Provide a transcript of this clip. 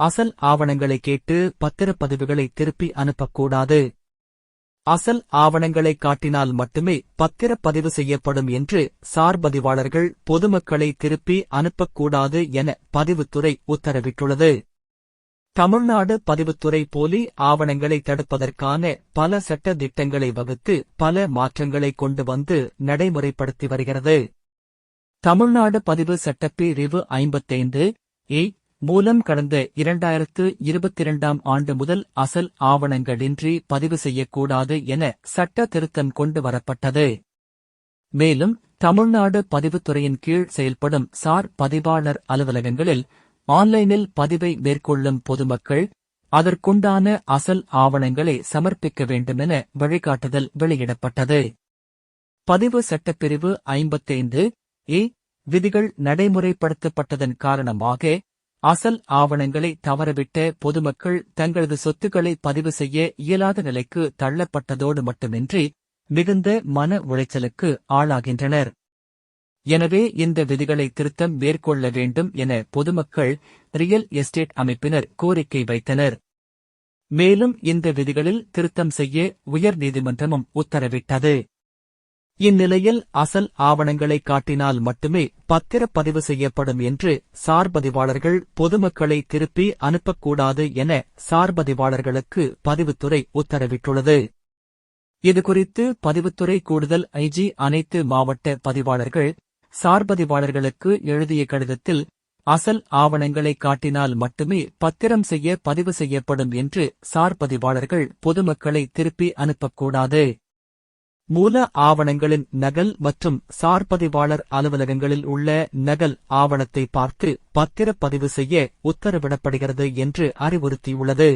அசல் ஆவணங்களை கேட்டு பத்திரப்பதிவுகளை திருப்பி அனுப்பக்கூடாது. அசல் ஆவணங்களை காட்டினால் மட்டுமே பத்திரப்பதிவு செய்யப்படும் என்று சார்பதிவாளர்கள் பொதுமக்களை திருப்பி அனுப்பக்கூடாது என பதிவுத்துறை உத்தரவிட்டுள்ளது. தமிழ்நாடு பதிவுத்துறை போலி ஆவணங்களை தடுப்பதற்கான பல சட்ட திட்டங்களை வகுத்து பல மாற்றங்களை கொண்டு வந்து நடைமுறைப்படுத்தி வருகிறது. தமிழ்நாடு பதிவு சட்டப்பிரிவு ஐம்பத்தைந்து ஏ மூலம் கடந்த இரண்டாயிரத்து இருபத்தி இரண்டாம் ஆண்டு முதல் அசல் ஆவணங்களின்றி பதிவு செய்யக்கூடாது என சட்ட திருத்தம் கொண்டு வரப்பட்டது. மேலும் தமிழ்நாடு பதிவுத்துறையின் கீழ் செயல்படும் சார் பதிவாளர் அலுவலகங்களில் ஆன்லைனில் பதிவை மேற்கொள்ளும் பொதுமக்கள் அதற்குண்டான அசல் ஆவணங்களை சமர்ப்பிக்க வேண்டுமென வழிகாட்டுதல் வெளியிடப்பட்டது. பதிவு சட்டப்பிரிவு ஐம்பத்தைந்து ஏ விதிகள் நடைமுறைப்படுத்தப்பட்டதன் காரணமாக அசல் ஆவணங்களை தவறவிட்ட பொதுமக்கள் தங்களது சொத்துக்களை பதிவு செய்ய இயலாத நிலைக்கு தள்ளப்பட்டதோடு மட்டுமின்றி மிகுந்த மன உளைச்சலுக்கு ஆளாகின்றனர். எனவே இந்த விதிகளை திருத்தம் மேற்கொள்ள வேண்டும் என பொதுமக்கள் ரியல் எஸ்டேட் அமைப்பினர் கோரிக்கை வைத்தனர். மேலும் இந்த விதிகளில் திருத்தம் செய்ய உயர் நீதிமன்றமும் உத்தரவிட்டது. இந்நிலையில் அசல் ஆவணங்களை காட்டினால் மட்டுமே பத்திரப்பதிவு செய்யப்படும் என்று சார்பதிவாளர்கள் பொதுமக்களை திருப்பி அனுப்பக்கூடாது என சார்பதிவாளர்களுக்கு பதிவுத்துறை உத்தரவிட்டுள்ளது. இதுகுறித்து பதிவுத்துறை கூடுதல் ஐஜி அனைத்து மாவட்ட பதிவாளர்கள் சார்பதிவாளர்களுக்கு எழுதிய கடிதத்தில் அசல் ஆவணங்களை காட்டினால் மட்டுமே பத்திரம் செய்ய பதிவு செய்யப்படும் என்று சார்பதிவாளர்கள் பொதுமக்களை திருப்பி அனுப்பக்கூடாது. மூல ஆவணங்களின் நகல் மற்றும் சார்பதிவாளர் அலுவலகங்களில் உள்ள நகல் ஆவணத்தை பார்த்து பத்திரப்பதிவு செய்ய உத்தரவிடப்படுகிறது என்று அறிவுறுத்தியுள்ளது.